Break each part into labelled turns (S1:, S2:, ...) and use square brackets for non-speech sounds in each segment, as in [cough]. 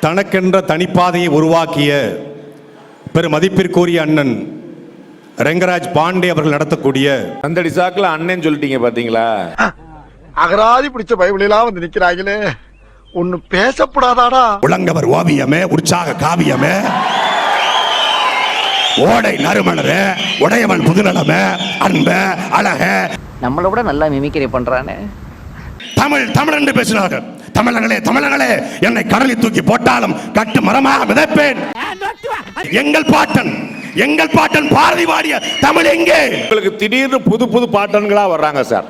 S1: தனக்கென்ற தனிப்பாதையை உருவாக்கிய பெரும் மதிப்பிற்குரிய அண்ணன் ரெங்கராஜ் பாண்டே அவர்கள் நடத்தக்கூடிய
S2: அந்த சாக்குல அண்ணன் சொல்லிட்டீங்க பாத்தீங்களா?
S3: அகராதி பிடிச்ச பைபிளெல்லாம் வந்து நிக்கிறாங்களே. ஒன்னு பேசப்படாதாடா.
S1: உலங்கவர் ஓவியமே உற்சாக காவியமே. ஓடை நறுமலரே உடையவன் புதுநலமே அன்ப அழக.
S4: நம்மளை விட நல்லா மிமிக்ரி பண்றானே.
S1: தமிழ் தமிழ் என்று பேசினார்கள். தமிழர்களே தமிழர்களே என்னை கடலில் தூக்கி போட்டாலும் கட்டு மரமாக மிதப்பேன் எங்கள் பாட்டன் எங்கள் பாட்டன் பாரதி பாடிய தமிழ் எங்கே?
S2: உங்களுக்கு திடீர்னு புது புது பாட்டன்களா வர்றாங்க சார்.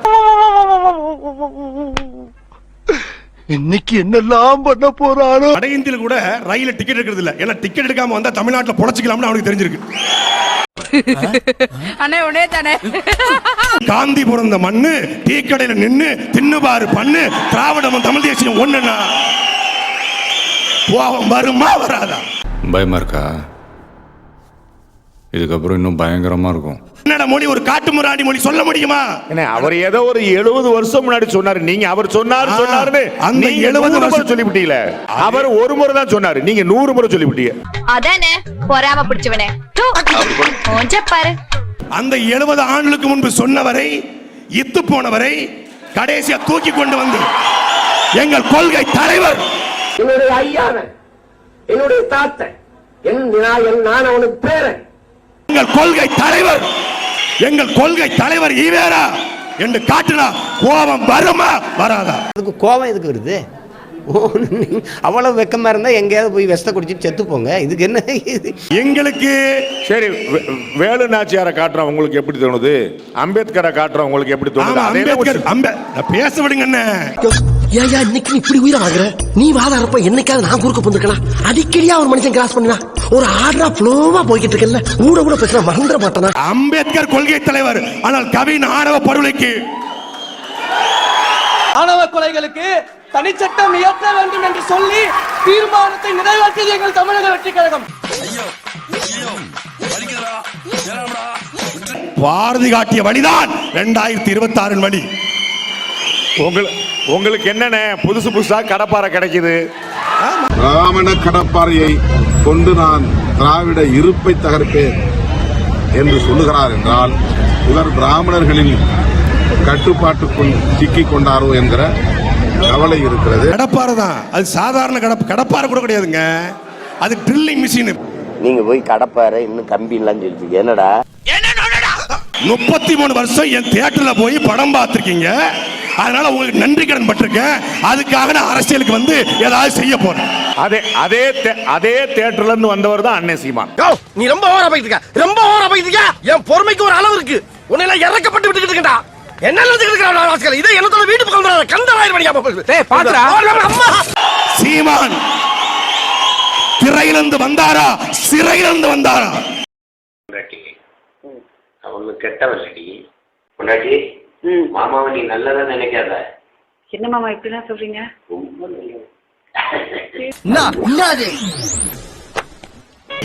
S3: இன்னைக்கு என்னெல்லாம் பண்ண போறானோ?
S1: வட இந்தியில கூட ரயில டிக்கெட் எடுக்கிறது இல்ல. ஏன்னா டிக்கெட் எடுக்காம வந்தா தமிழ்நாட்டுல பொழைச்சிக்கலாம்னு அவனுக்கு தெரிஞ்சிருக்கு. [laughs]
S5: அண்ணே உடனே தானே.
S1: காந்தி பிறந்த மண்ணு டீ கடையில நின்னு தின்னுபாரு பண்ணு திராவிடம் தமிழ் தேசியம் ஒண்ணுன்னா. கோபம் வருமா வராதா?
S6: பயமா இருக்கா? இதுக்கப்புறம் இன்னும் பயங்கரமா இருக்கும்.
S1: கன்னட மொழி ஒரு காட்டு முராணி மொழி சொல்ல முடியுமா?
S2: என்ன அவர் ஏதோ ஒரு எழுபது வருஷம் முன்னாடி சொன்னாரு. நீங்க அவர் சொன்னாரு
S1: ஆ,
S2: சொன்னாருன்னு
S1: அந்த
S2: நீங்க
S1: 70
S2: 70 முறை
S1: வருஷம்
S2: சொல்லிவிட்டீங்களே. அவர் ஒரு முறை தான் சொன்னாரு. நீங்க நூறு முறை சொல்லிவிட்டீங்க.
S7: அதானே பொறாம பிடிச்சவனே. பாரு.
S1: அந்த எழுபது ஆண்டுகளுக்கு முன்பு சொன்னவரை இத்து போனவரை கடைசியா தூக்கி கொண்டு வந்து எங்கள் கொள்கை தலைவர்.
S8: என்னுடைய ஐயாவன் என்னுடைய தாத்தன் என் நான் அவனுக்கு பேரன்
S1: எங்கள் கொள்கை தலைவர். எங்கள் கொள்கை தலைவர் ஈவேரா என்று காட்டினா கோபம் வருமா? வராதா?
S9: அதுக்கு கோவம் எதுக்கு வருது? அவ்வளவு வெக்கமா இருந்தா எங்கேயாவது போய் விஷத்தை குடிச்சிட்டு செத்து போங்க. இதுக்கு என்ன
S1: எங்களுக்கு
S2: சரி வேலு நாச்சியாரை காட்டுறோம். உங்களுக்கு எப்படி தோணுது? அம்பேத்கரை காட்டுறோம். உங்களுக்கு எப்படி தோணுது?
S1: அம்பேத்கர் அம்பே பேச விடுங்க என்ன
S8: ஏயா இன்னைக்கு இப்படி உயிரை வாங்குற நீ வாதாரப்ப என்னைக்காவது நான் குறுக்க போந்துக்கலாம் அடிக்கடியா ஒரு மனுஷன் கிராஸ் பண்ணுவா ஒரு ஆர்டரா ஃப்ளோவா போய்கிட்டு இருக்கல ஊட கூட பேசினா மறந்துட மாட்டானா?
S1: அம்பேத்கர் கொள்கை தலைவர் ஆனால் கவின் ஆணவ படுகொலைக்கு.
S10: ஆணவ கொலைகளுக்கு தனிச்சட்டம் இயற்ற வேண்டும் என்று சொல்லி தீர்மானத்தை நிறைவேற்றியது எங்கள் தமிழக வெற்றி கழகம்.
S1: பாரதி காட்டிய வழிதான் இரண்டாயிரத்தி இருபத்தி ஆறின் வழி.
S2: உங்களுக்கு உங்களுக்கு என்னென்ன புதுசு புதுசா கடப்பாறை கிடைக்குது?
S11: பிராமண கடப்பாறையை கொண்டு நான் திராவிட இருப்பை தகர்ப்பேன் என்று சொல்லுகிறார் என்றால் இவர் பிராமணர்களின் கட்டுப்பாட்டுக்குள் சிக்கிக் கொண்டாரோ என்கிற கவலை இருக்கிறது.
S1: கடப்பாறை தான். அது சாதாரண கடப்ப கடப்பாறை கூட கிடையாதுங்க. அது ட்ரில்லிங் மிஷின்
S8: நீங்க போய் கடப்பாரு இன்னும் கம்பி எல்லாம் சொல்லிட்டு என்னடா?
S1: முப்பத்தி மூணு வருஷம் என் தியேட்டர்ல போய் படம் பார்த்திருக்கீங்க. அதனால உங்களுக்கு நன்றி கடன் பட்டிருக்கேன். அதுக்காக நான் அரசியலுக்கு வந்து ஏதாவது செய்ய போறேன்.
S2: அதே அதே தே- அதே தேட்டர்ல இருந்து வந்தவர் தான் அண்ணன் சீமான்.
S3: நீ ரொம்ப ஓவரா போயிட்டு இருக்க. ரொம்ப ஓவரா போயிட்டு இருக்க. என் பொறுமைக்கு ஒரு அளவு இருக்கு. உன்னை எல்லாம் இறக்கப்பட்டு விட்டுக்கிட்டு இருக்கா என்ன வாசகர் இதை என்னத்தோட வீட்டு பக்கம் வந்துடாத கந்தராயிரம் மணிக்கா பாத்துறா அம்மா
S1: சீமான் திரையிலிருந்து வந்தாரா? சிறையிலிருந்து வந்தாரா?
S8: அவனு கெட்டவல்லடி. முன்னாடி மாமாவை நீ நல்லதா நினைக்காத.
S5: என்ன மாமா இப்படிலாம் சொல்றீங்க?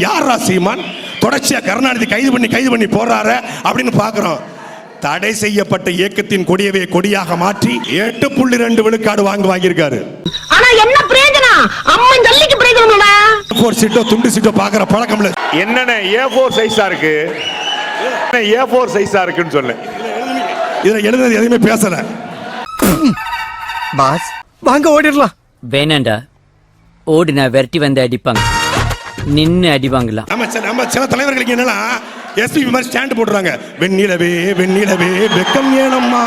S1: யாரா சீமான்? தொடர்ச்சியா கருணாநிதி கைது பண்ணி கைது பண்ணி போறாரு அப்படின்னு பாக்குறோம். தடை செய்யப்பட்ட இயக்கத்தின் கொடியவே கொடியாக மாற்றி எட்டு புள்ளி ரெண்டு விழுக்காடு வாங்கி வாங்கியிருக்காரு.
S7: ஆனா என்ன பிரயோஜனம்? அம்மன் ஜல்லிக்கு பிரயோஜனம்டா
S1: போர் சீட்டோ துண்டு சீட்டோ பாக்குற பழக்கம் இல்ல.
S2: என்னென்ன ஏ ஃபோர் சைஸா இருக்கு? ஏ ஃபோர் சைஸா இருக்குன்னு சொன்னேன்
S1: இதுல எழுதுனது எதுவுமே பேசல.
S3: பாஸ் வாங்க ஓடிடலாம்.
S4: வேணாண்டா. ஓடு நான் விரட்டி வந்து அடிப்பாங்க. நின்னு அடிவாங்களாம்
S1: நம்ம சில நம்ம சில தலைவர்களுக்கு என்னன்னா எஸ்பி மாதிரி ஸ்டாண்ட் போடுறாங்க வெண்ணிலவே வெண்ணிலவே வெக்கம் ஏனம்மா.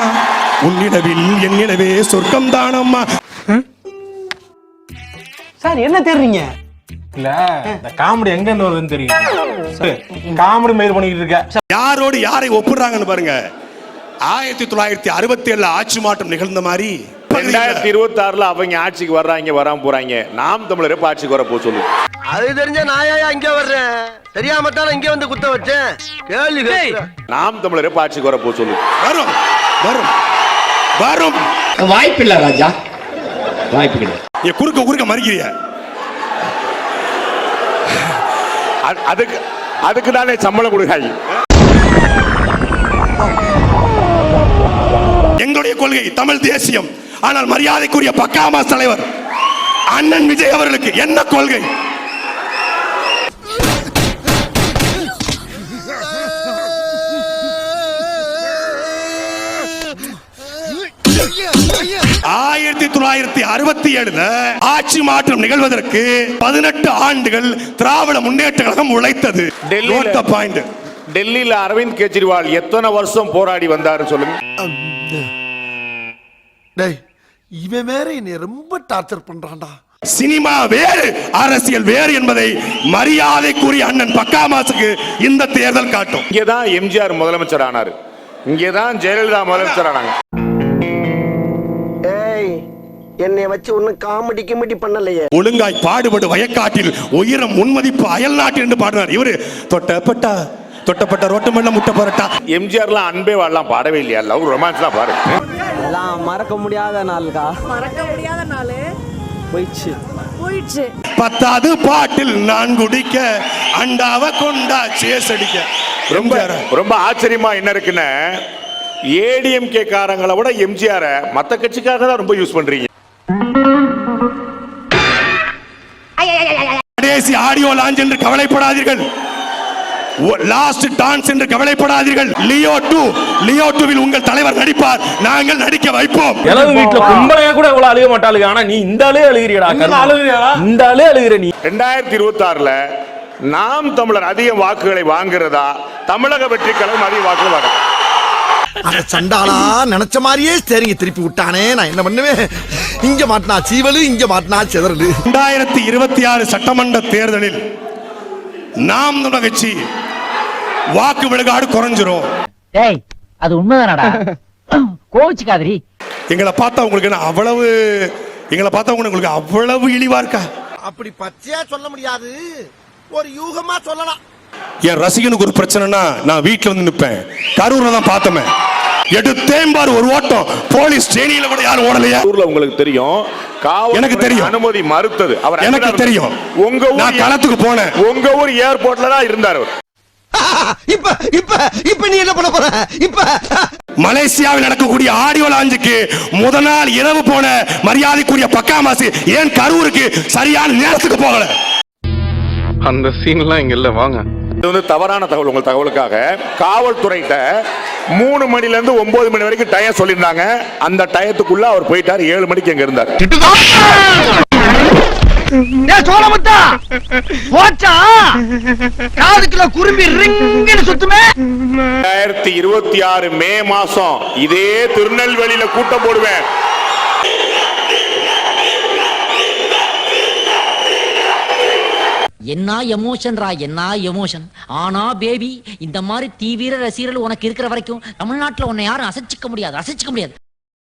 S1: உன்னிடவில் என்னிடவே சொர்க்கம் தானம்மா.
S10: சார் என்ன தேடுறீங்க?
S3: இல்ல இந்த காமெடி எங்க இருந்து வருதுன்னு தெரியும் காமெடி மெயில் பண்ணிட்டு இருக்க.
S1: யாரோடு யாரை ஒப்பிடுறாங்கன்னு பாருங்க. ஆயிரத்தி தொள்ளாயிரத்தி அறுபத்தி ஏழுல ஆட்சி மாற்றம் நிகழ்ந்த மாதிரி
S2: ரெண்டாயிரத்தி இருபத்தி ஆறுல அவங்க ஆட்சிக்கு வர்றாங்க வராம போறாங்க. நாம் தமிழர் எப்ப ஆட்சிக்கு வர போ சொல்லு
S3: அது தெரிஞ்ச நாயா இங்க வர்றேன்? தெரியாம தானே இங்க வந்து குத்த வச்சேன். கேள்வி.
S2: நாம் தமிழர் எப்ப ஆட்சிக்கு வர போ சொல்லு
S1: வரும் வரும் வரும்.
S8: வாய்ப்பு இல்ல ராஜா. வாய்ப்பு கிடையாது.
S1: குறுக்க குறுக்க மறிக்கிறிய?
S2: அது- அதுக்கு அதுக்கு தானே சம்பளம் கொடுக்காங்க
S1: எங்களுடைய கொள்கை தமிழ் தேசியம். ஆனால் மரியாதைக்குரிய பக்காமாஸ் தலைவர் அண்ணன் விஜய் அவர்களுக்கு என்ன கொள்கை? ஆயிரத்தி தொள்ளாயிரத்தி அறுபத்தி ஏழுல ஆட்சி மாற்றம் நிகழ்வதற்கு பதினெட்டு ஆண்டுகள் திராவிட முன்னேற்ற கழகம் உழைத்தது. point.
S2: டெல்லியில அரவிந்த் கெஜ்ரிவால் எத்தனை வருஷம் போராடி வந்தாரு சொல்லுங்க.
S3: டேய் இவன் வேற என்னை ரொம்ப டார்ச்சர் பண்றான்டா.
S1: சினிமா வேறு அரசியல் வேறு என்பதை மரியாதைக்குரிய அண்ணன் பக்காமாசுக்கு இந்த தேர்தல் காட்டும்.
S2: இங்கதான் எம்ஜிஆர் முதலமைச்சர் ஆனாரு. இங்கதான் ஜெயலலிதா முதலமைச்சர் ஆனாங்க.
S8: ஏய் என்னை வச்சு ஒன்னும் காமெடி கிமெடி பண்ணலையே.
S1: ஒழுங்காய் பாடுபடு வயக்காட்டில் உயரம் முன்மதிப்பு அயல் நாட்டில் என்று பாடினார். இவரு தொட்டப்பட்டா தொட்டப்பட்ட ரோட்டு மேல முட்டை பரட்டா?
S2: எம்ஜிஆர்லாம் அன்பே வாழலாம் பாடவே இல்லையா? லவ் ரொமான்ஸ்லாம் பாரு.
S10: எல்லாம் மறக்க முடியாத நாளுக்கா
S5: மறக்க முடியாத நாள்?
S10: போயிடுச்சு.
S5: போயிடுச்சு.
S1: பத்தாவது பாட்டில் நான் குடிக்க அண்டாவ கொண்டா சேசடிக்க
S2: ரொம்ப ரொம்ப ஆச்சரியமா என்ன இருக்குன்னு ஏடிஎம்கே காரங்களை விட எம்ஜிஆர் மத்த கட்சிக்காக தான் ரொம்ப யூஸ் பண்றீங்க.
S1: கடைசி ஆடியோ லான்ச் என்று கவலைப்படாதீர்கள். லாஸ்ட் டான்ஸ் என்று கவலைப்படாதீர்கள். லியோ டூ லியோ டூவில் உங்கள் தலைவர் நடிப்பார். நாங்கள் நடிக்க வைப்போம்.
S10: எனது வீட்டுல கும்பலையா கூட இவ்வளவு அழுக மாட்டாளுங்க. ஆனா நீ இந்த ஆளே அழுகிறியடா அழுகிறியா இந்த ஆளே அழுகிற நீ.
S2: ரெண்டாயிரத்தி இருபத்தி ஆறுல நாம் தமிழர் அதிக வாக்குகளை வாங்குறதா? தமிழக வெற்றி கழகம் அதிக வாக்குகள் வாங்க
S3: அட சண்டாளா நினைச்ச மாதிரியே சரிங்க திருப்பி விட்டானே. நான் என்ன பண்ணுவேன்? இங்க மாட்டினா சீவலு இங்க மாட்டினா சிதறலு.
S1: இரண்டாயிரத்தி இருபத்தி ஆறு சட்டமன்ற தேர்தலில் நாம் தமிழர் கட்சி வாக்கு விழுக்காடு குறைஞ்சிரும்.
S4: டேய் அது உண்மைதானடா? கோவிச்சுக்காதரி
S1: எங்களை பார்த்தா உங்களுக்கு என்ன அவ்வளவு எங்களை பார்த்தா உங்களுக்கு அவ்வளவு இழிவா இருக்கா?
S3: அப்படி பச்சையா சொல்ல முடியாது. ஒரு யூகமா சொல்லலாம்.
S1: என் ரசிகனுக்கு ஒரு பிரச்சனைனா நான் வீட்டுல வந்து நிப்பேன். கரூர்ல தான் பார்த்தமே. எடுத்தேன் பாரு ஒரு ஓட்டம். போலீஸ் ட்ரெயினில கூட யாரும் ஓடலையா?
S2: ஊர்ல உங்களுக்கு தெரியும்.
S1: எனக்கு தெரியும்.
S2: அனுமதி மறுத்தது. அவர்
S1: எனக்கு தெரியும்.
S2: உங்க ஊர்
S1: நான் களத்துக்கு போனேன்.
S2: உங்க ஊர் ஏர்போர்ட்ல தான் இருந்தார் அவர்.
S3: இப்ப இப்ப இப்ப நீ என்ன பண்ண போற? இப்ப
S1: மலேசியாவில் நடக்கக்கூடிய ஆடியோ லாஞ்சுக்கு முத நாள் இரவு போன மரியாதைக்குரிய பக்காமாசு ஏன் கரூருக்கு சரியான நேரத்துக்கு போகல?
S6: அந்த சீன்லாம் இங்க இல்ல வாங்க.
S2: இது வந்து தவறான தகவல் உங்கள் தகவலுக்காக. காவல்துறைகிட்ட மூணு மணில இருந்து ஒன்பது மணி வரைக்கும் டயம் சொல்லியிருந்தாங்க. அந்த டயத்துக்குள்ள அவர் போயிட்டார் ஏழு மணிக்கு அங்க இருந்தார்.
S8: சோழமுத்தா போச்சா? காதுக்குள்ள குரும்பி ரிங்குன்னு சுத்துமே?
S2: ரெண்டாயிரத்தி இருபத்தி ஆறு மே மாசம் இதே திருநெல்வேலியில கூட்டம் போடுவேன்.
S4: என்ன எமோஷன்ரா என்ன எமோஷன்? ஆனா பேபி இந்த மாதிரி தீவிர ரசிகர்கள் உனக்கு இருக்கிற வரைக்கும் தமிழ்நாட்டுல உன்னை யாரும் அசைச்சிக்க முடியாது அசைச்சிக்க முடியாது.